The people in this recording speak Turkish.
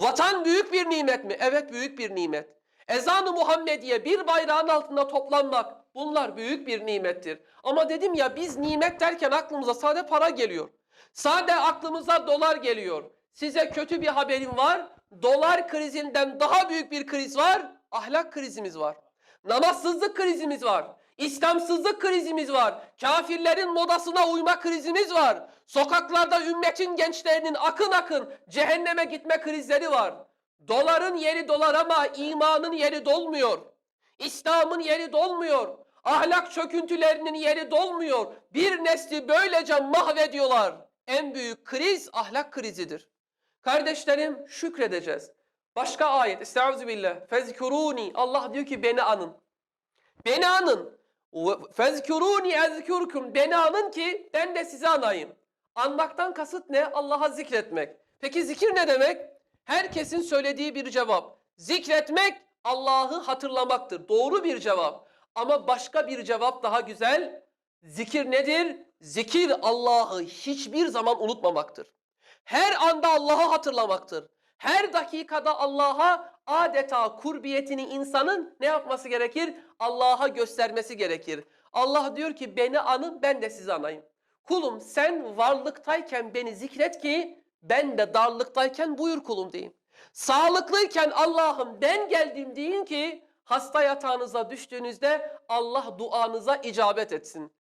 Vatan büyük bir nimet mi? Evet büyük bir nimet. Ezan-ı Muhammediye bir bayrağın altında toplanmak bunlar büyük bir nimettir. Ama dedim ya biz nimet derken aklımıza sade para geliyor. Sade aklımıza dolar geliyor. Size kötü bir haberim var. Dolar krizinden daha büyük bir kriz var. Ahlak krizimiz var. Namazsızlık krizimiz var. İslamsızlık krizimiz var. Kafirlerin modasına uyma krizimiz var. Sokaklarda ümmetin gençlerinin akın akın cehenneme gitme krizleri var. Doların yeri dolar ama imanın yeri dolmuyor. İslam'ın yeri dolmuyor. Ahlak çöküntülerinin yeri dolmuyor. Bir nesli böylece mahvediyorlar. En büyük kriz ahlak krizidir. Kardeşlerim şükredeceğiz. Başka ayet. Estağfirullah. Fezkuruni. Allah diyor ki beni anın. Beni anın. Fezkuruni ezkurkum. Beni anın ki ben de sizi anayım. Anmaktan kasıt ne? Allah'a zikretmek. Peki zikir ne demek? Herkesin söylediği bir cevap. Zikretmek Allah'ı hatırlamaktır. Doğru bir cevap. Ama başka bir cevap daha güzel. Zikir nedir? Zikir Allah'ı hiçbir zaman unutmamaktır. Her anda Allah'ı hatırlamaktır. Her dakikada Allah'a adeta kurbiyetini insanın ne yapması gerekir? Allah'a göstermesi gerekir. Allah diyor ki beni anın ben de sizi anayım. Kulum sen varlıktayken beni zikret ki ben de darlıktayken buyur kulum diyeyim. Sağlıklıyken Allah'ım ben geldim deyin ki hasta yatağınıza düştüğünüzde Allah duanıza icabet etsin.